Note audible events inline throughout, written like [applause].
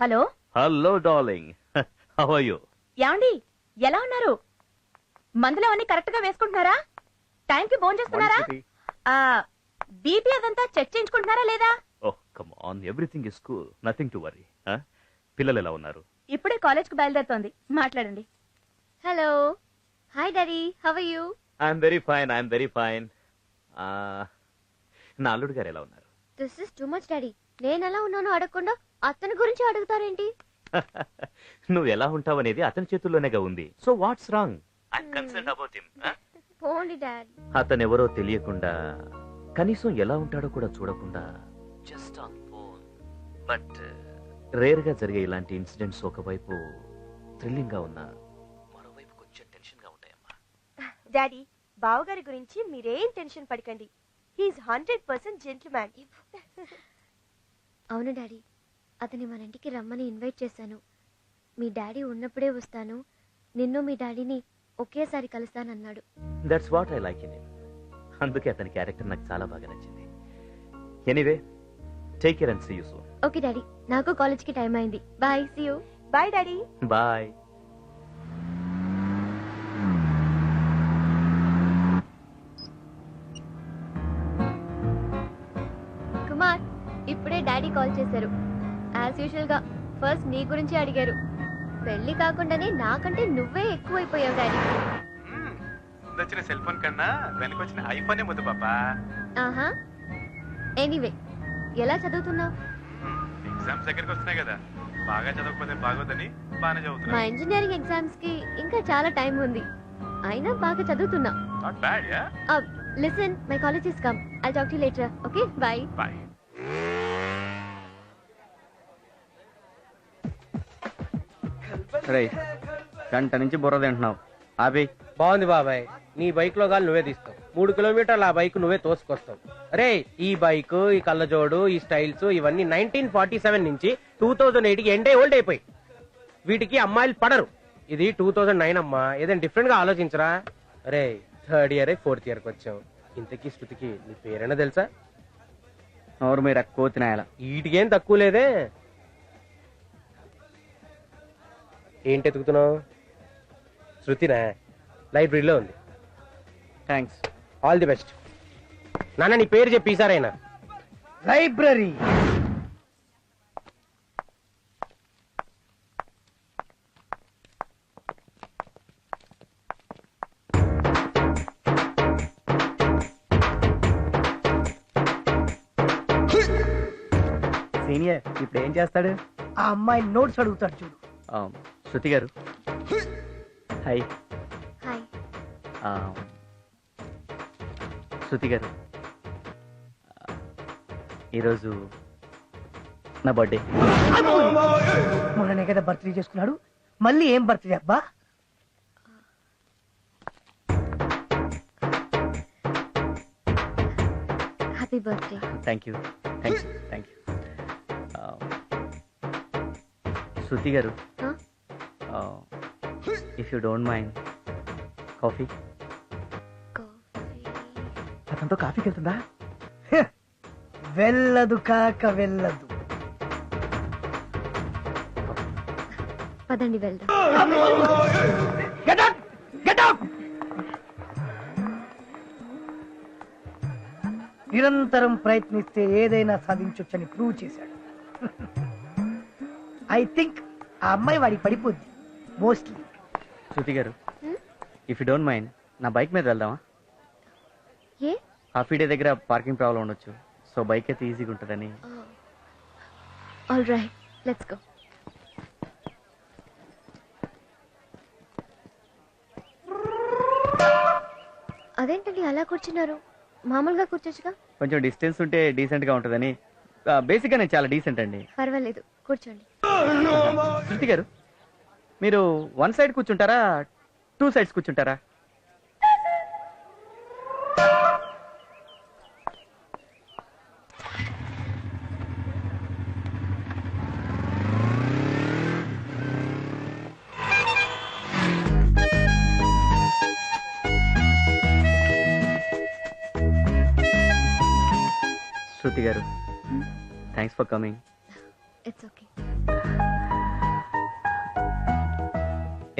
Hello? Hello darling. How are you ఏమండి? ఎలా ఉన్నారు? మందులు అవన్నీ కరెక్ట్గా వేసుకుంటున్నారా? టైంకి ఫోన్ చేస్తున్నారా? ఆ బీపీ అదంతా చెక్ చేయించుకుంటున్నారా లేదా? ఓహ్ come on everything is cool nothing to worry పిల్లలు ఎలా ఉన్నారు? ఇప్పుడే కాలేజ్కు బయలుదేరుతోంది. మాట్లాడండి. Hello. Hi daddy. How are you I'm very fine I'm very fine నా అల్లుడు గారు ఎలా ఉన్నారు? This is too much daddy. నేను ఎలా ఉన్నానో అడగకుండా అతని గురించి అడుగుతారేంటి? [laughs] నువ్వు ఎలా ఉంటావు అనేది అతని చేతుల్లోనేగా ఉంది. So what's wrong I concern about him పోండి డాడ్. అతను ఎవరో తెలియకుండా కనీసం ఎలా ఉంటాడో కూడా చూడకుండా జస్ట్ ఆన్ ఫోన్ బట్ రేర్గా జరిగే ఇలాంటి ఇన్సిడెంట్స్ ఒకవైపు థ్రిల్లింగ్గా ఉన్నా మరోవైపు కొంచెం టెన్షన్గా ఉంటాయమ్మా. డాడీ బావగారి గురించి మీరేం టెన్షన్ పడకండి. హీఈస్ హండ్రెడ్ పర్సెంట్ జెంట్మ్యాన్ అవును డాడీ. అతని మన ఇంటికి రమ్మని ఇన్వైట్ చేశాను. మీ డాడీ ఉన్నప్పుడే వస్తాను. నిన్ను మీ డాడీని ఒకేసారి కలుస్తానన్నాడు. That's what I like in అందుకే అతని క్యారెక్టర్ నాకు చాలా బాగా నచ్చింది. Anyway take care and see you soon okay daddy. నాకు కాలేజ్కి టైం అయింది. Bye see you bye daddy. Bye Kumar ఇప్పుడే డాడీ కాల్ చేశారు. యాజ్ యూజువల్గా ఫస్ట్ నీ గురించి అడిగారు. పెళ్ళి కాకుండానే నాకంటే నువ్వే ఎక్కువైపోయావు డాడీ. ముందొచ్చిన సెల్ ఫోన్ కన్నా వెనకొచ్చిన ఐఫోనే ముద్దు పాపా. ఆహా. ఎనీవే ఎలా చదువుతున్నావు? ఎగ్జామ్స్ దగ్గరికి వస్తున్నాయి కదా. బాగా చదవకపోతే బాగోదని బాగానే మా చదువుతున్నా ఇంజనీరింగ్ ఎగ్జామ్స్కి ఇంకా చాలా టైం ఉంది. అయినా బాగా చదువుతున్నా. Not bad yeah listen my college is come I talk to later okay bye bye రే గంట నుంచి బుర్ర తింటున్నావు. ఆపి. బాగుంది బాబాయ్. నీ బైక్లో గాలి నువ్వే తీస్తావు. మూడు కిలోమీటర్ల ఆ బైక్ నువ్వే తోసుకొస్తావు. అరే ఈ బైక్ ఈ కళ్ళజోడు ఈ స్టైల్స్ ఇవన్నీ నైన్టీన్ ఫార్టీ సెవెన్ నుంచి టూ థౌజండ్ ఎయిట్కి ఎండే ఓల్డ్ అయిపోయి. వీటికి అమ్మాయిలు పడరు. ఇది టూ థౌజండ్ నైన్ అమ్మా. ఏదైనా డిఫరెంట్గా ఆలోచించరా? అరే థర్డ్ ఇయర్ ఫోర్త్ ఇయర్కి వచ్చావు ఇంతకీ శృతికి నీ పేరైనా తెలుసా? నోరు మీరు ఎక్కువ తినాయాల వీటికేం తక్కువ లేదే. ఏంటి ఎతుకుతున్నావు శృతినా లైబ్రరీలో ఉంది. థ్యాంక్స్ ఆల్ ది బెస్ట్ నాన్న నీ పేరు చెప్పి ఈసారైనా. లైబ్రరీ. సీనియర్ ఇప్పుడు ఏం చేస్తాడు? ఆ అమ్మాయి నోట్స్ అడుగుతాడు చూడు. శృతి గారు. హాయ్ హాయ్ శృతి గారు. ఆ, ఈరోజు నా బర్త్డే. మొన్ననే కదా బర్త్డే చేసుకున్నాడు. మళ్ళీ ఏం బర్త్డే అబ్బా? Happy birthday thank you thank you thank you Shruti garu? If you don't mind coffee అతనితో కాఫీకి వెళ్తుందా? వెళ్ళదు కాక వెళ్ళదు. పదండి వెళ్దాం! నిరంతరం ప్రయత్నిస్తే ఏదైనా సాధించొచ్చని ప్రూవ్ చేశాడు. [laughs] ఐ థింక్ ఆ అమ్మాయి వాడికి పడిపోద్ది. Mostly Shruti garu? If you don't mind నా బైక్ మీద వెళ్దామా? ఏ? కాఫీ డే దగ్గర పార్కింగ్ ప్రాబ్లం ఉండొచ్చు. సో బైక్ అయితే ఈజీగా ఉంటుందని. ఆల్ రైట్ లెట్స్ గో అదేంటండి అలా కూర్చున్నారు? మామూలుగా కూర్చోచ్చుగా? కొంచెం డిస్టెన్స్ ఉంటే డీసెంట్గా ఉంటుందని. బేసిక్గా నేను చాలా డీసెంట్ అండి. పర్వాలేదు. కూర్చోండి. శృతి గారు మీరు వన్ సైడ్ కూర్చుంటారా టూ సైడ్స్ కూర్చుంటారా? Shruti garu thanks for coming it's okay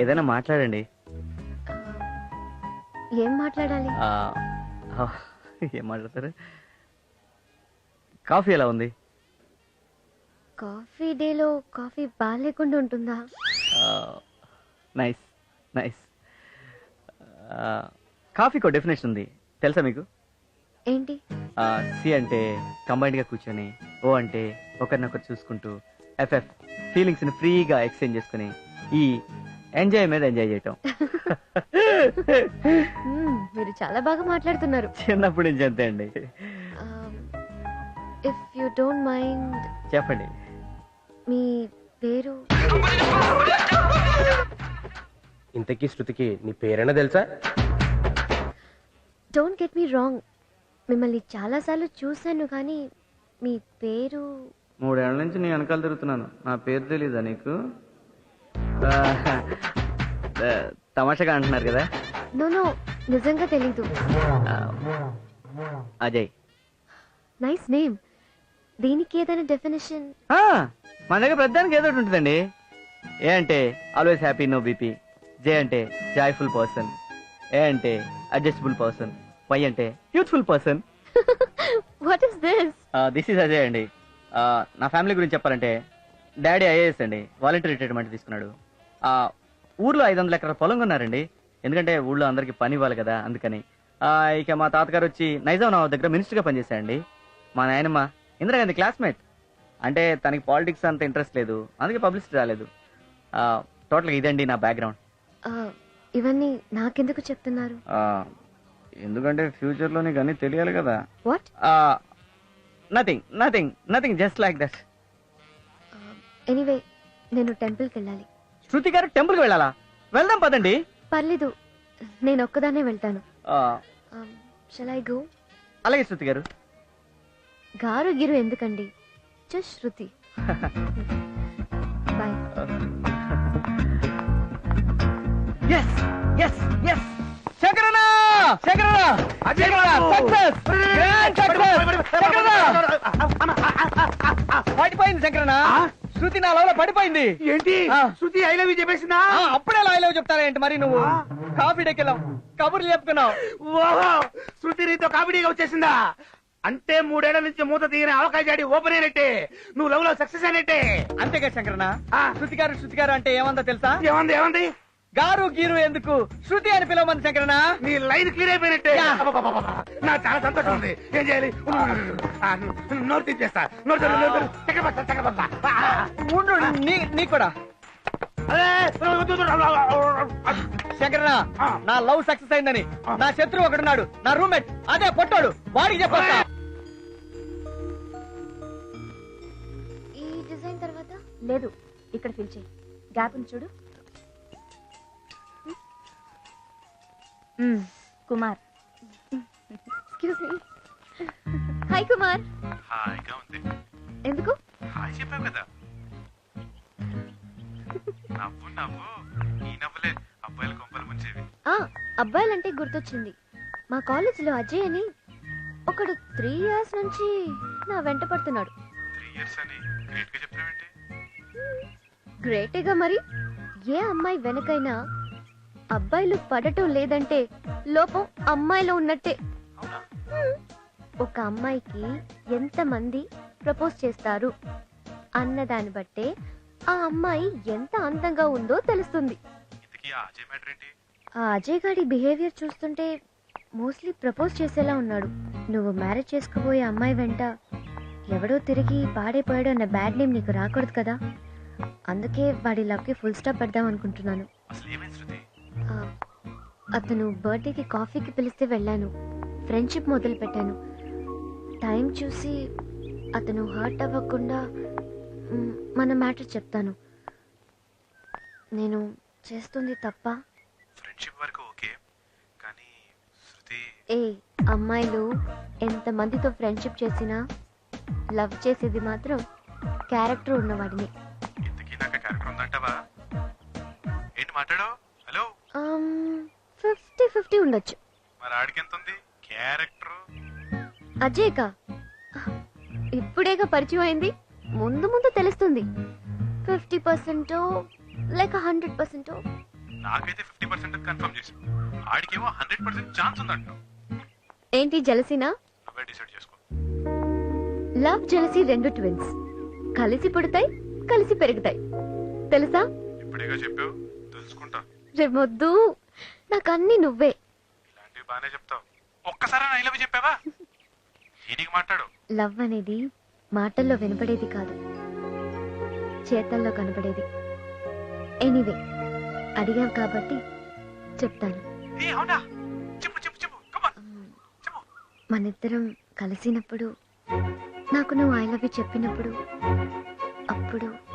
ఏదైనా మాట్లాడండి. ఏం మాట్లాడాలి? ఆ, ఆ, ఏం మాట్లాడతారు? కాఫీ ఎలా ఉంది? కాఫీ డేలో కాఫీ బాగాలేకుండా ఉంటుందా? Nice nice. కాఫీకి ఒక డెఫినేషన్ ఉంది. తెలుసా మీకు? ఏంటి? సి అంటే కంబైన్డ్గా కూర్చొని ఓ అంటే ఒకరినొకరు చూసుకుంటూ ఎఫ్ఎఫ్ ఫీలింగ్స్ని ఫ్రీగా ఎక్స్చేంజ్ చేసుకుని ఈ ఎంజాయ్ మీద ఎంజాయ్ చేయటం. మ్మ్, మీరు చాలా బాగా మాట్లాడుతున్నారు. చిన్నప్పటి నుంచి అంతే అండి. ఇఫ్ యూ డోంట్ మైండ్ చెప్పండి. మీ పేరు? ఇంతకీ శృతికి నీ పేరైనా తెలుసా? డోంట్ గెట్ మీ రాంగ్ మిమ్మల్ని చాలాసార్లు చూశాను కానీ మీ పేరు? మూడేళ్ళ నుంచి నీ వెనకాల తిరుగుతున్నాను. నా పేరు తెలీదా నీకు? తమాషాగా అంటున్నారు కదా? నో నో నిజంగా తెలీదు. అజయ్. నైస్ నేమ్ దీనికి ఏదైనా డెఫినేషన్ ఆ, మన దగ్గర ప్రధానికి ఏదో ఒకటి ఉంటుందండి. ఏ అంటే always happy no BP J అంటే జాయ్ఫుల్ పర్సన్ ఏ అంటే అడ్జస్టబుల్ పర్సన్ వై అంటే youthful person what is this this is Ajay అండి. నా ఫ్యామిలీ గురించి చెప్పాలంటే డాడీ ఐఏఎస్ అండి. వాలంటీర్ రిటైర్మెంట్ తీసుకున్నాడు. ఆ, ఊర్లో ఐదు వందల ఎకరాల పొలం కొన్నారండి. ఎందుకంటే ఊళ్ళో అందరికి పని ఇవ్వాలి కదా అందుకని. ఆ, ఇక మా తాతగారు వచ్చి నైజాం నవాబ్ దగ్గర మినిస్టర్గా పనిచేశారండి. మా నాయనమ్మ ఇందిరాగాంధీ క్లాస్మేట్. అంటే తనకి పాలిటిక్స్ అంత ఇంట్రెస్ట్ లేదు అందుకే పబ్లిసిటీ రాలేదు. టోటల్గా ఇదండి నా బ్యాక్గ్రౌండ్. ఇవన్నీ నాకెందుకు చెప్తున్నారు? ఎందుకంటే ఫ్యూచర్లో నీకు అన్నీ తెలియాలి కదా. What nothing nothing nothing just like that anyway నేను టెంపుల్కి వెళ్ళాలి. శృతి గారు టెంపుల్కి వెళ్ళాలా? వెళ్దాం పదండి. పర్లేదు. నేను ఒక్కదాన్నే వెళ్తాను. ఆ, షల్ ఐ గో అలాగే శృతి గారు. గారు గిరు ఎందుకండి? Just Shruti. Boy yes yes yes శంకరన్న! శంకరన్న! శంకరన్న! సక్సెస్ గ్రాండ్ సక్సెస్ శంకరన్న! పడిపోయింది శంకరన్న! శృతి నా లవ్ పడిపోయింది. ఏంటి. శృతి ఐ లవ్ చెప్పేసిందా? ఆ, అప్పుడే లవ్ చెప్తారా ఏంటి మరి నువ్వు? కాఫీ డెక్కెళ్ళాం. కబుర్లు చెప్పుకున్నావు ఓహో శృతి నీతో కామెడీగా వచ్చేసిందా? అంటే మూడేళ్ళ నుంచి మూత తీయని అవకాశం జాడి ఓపెన్ అయినట్టే. నువ్వు లవ్లో సక్సెస్ అయినట్టే. అంతేగా శంకరన్న. ఆ. శృతి గారు శృతి గారు అంటే ఏమందో తెలుసా? ఏమంది ఏమంది? గారు గీరు ఎందుకు శృతి అని పిలవమంది శంకరన్న నీ లైన్ క్లియర్ అయిపోయినట్టే యా. అబ్బబ్బబ్బబ్బ. నాకు చాలా సంతోషం ఉంది ఏం చేయాలి. ఆ, ను- నోరు తీసేస్తా నోరు తెరు, నోరు తెరు. చక్కబస్తా, చక్కబస్తా. ఆ, ఆ. ఉండు నీ నీ కూడా అరే, వద్దు, వద్దు, వద్దు. శంకరన్న ఆ. నా లవ్ సక్సెస్ అయిందని ఆ. నా శత్రువు ఒకడున్నాడు నా రూమ్మేట్ అదే పొట్టాడు వాడికి చెప్పొస్తా ఈ డిజైన్ తర్వాత లేదు ఇక్కడ ఫిల్ చేయి గ్యాప్ ఉంది చూడు Kumar. Excuse me hi Kumar. హాయిగా ఉంది. ఎందుకు? హాయ్ చెప్పావు కదా. నవ్వు నవ్వు. ఈ నవ్వులే అబ్బాయిల కొంపలు ముంచేవి. ఆ అబ్బాయిలంటే గుర్తొచ్చింది. మా కాలేజీలో అజయ్ అని ఒకడు త్రీ ఇయర్స్ నుంచి నా వెంట పడుతున్నాడు. త్రీ ఇయర్స్ అని గ్రేట్గా చెప్పావేంటి? గ్రేటేగా మరి? ఏ అమ్మాయి వెనకైనా అబ్బాయిలు పడటం లేదంటే లోపం అమ్మాయిలో ఉన్నట్టే. ఒక అమ్మాయికి ఎంతమంది ప్రపోజ్ చేస్తారు అన్నదాన్ని బట్టే ఆ అమ్మాయి ఎంత అందంగా ఉందో తెలుస్తుంది. ఆ అజయ్ గాడి బిహేవియర్ చూస్తుంటే మోస్ట్లీ ప్రపోజ్ చేసేలా ఉన్నాడు. నువ్వు మ్యారేజ్ చేసుకోబోయే అమ్మాయి వెంట ఎవడో తిరిగి పాడైపోయాడు అన్న బ్యాడ్ నేమ్ నీకు రాకూడదు కదా. అందుకే వాడి లవ్కి ఫుల్ స్టాప్ పెడదాం అనుకుంటున్నాను. అతను బర్త్డేకి కాఫీకి పిలిస్తే వెళ్ళాను. ఫ్రెండ్షిప్ మొదలు పెట్టాను. టైం చూసి అతను హర్ట్ అవ్వకుండా మన మ్యాటర్ చెప్తాను. నేను చేస్తుంది తప్ప. ఫ్రెండ్షిప్ వరకు ఓకే కానీ శృతి ఏ అమ్మాయిలు ఎంతమందితో ఫ్రెండ్షిప్ చేసినా లవ్ చేసేది మాత్రం క్యారెక్టర్ ఉన్నవాడిని. ఇంతకీ నాకు క్యారెక్టర్ ఉందంటావా? ఏంటి మాట్లాడు ఫిఫ్టీ ఫిఫ్టీ ఉండొచ్చు. మరి ఆడికి ఎంత ఉంది క్యారెక్టర్? అజయ్కా? ఇప్పుడేగా పరిచయం అయింది. ముందు ముందు తెలుస్తుంది. ఫిఫ్టీ పర్సెంటో లేక హండ్రెడ్ పర్సెంటో? నాకైతే ఫిఫ్టీ పర్సెంట్ కన్ఫర్మ్ చేసావు ఆడికేమో హండ్రెడ్ పర్సెంట్ ఛాన్స్ ఉందంటావు ఏంటి జలసినా? డిసైడ్ చేసుకో. లవ్ జలసి రెండు ట్విన్స్. కలిసి పుడతాయి కలిసి పెరుగుతాయి. తెలుసా? ఇప్పుడేగా చెప్పావు తెలుసుకుంటా. రేమొద్దు నాకన్నీ నువ్వే. ఇలాంటివి బాగానే చెప్తావు. ఒక్కసారి ఐ లవ్ చెప్పావా? దీనికి మాట్లాడు. లవ్ అనేది మాటల్లో వినపడేది కాదు. చేతల్లో కనపడేది. ఎనీవే అడిగావు కాబట్టి చెప్తాను. మనిద్దరం కలిసినప్పుడు నాకు నువ్వు ఐ లవ్ చెప్పినప్పుడు అప్పుడు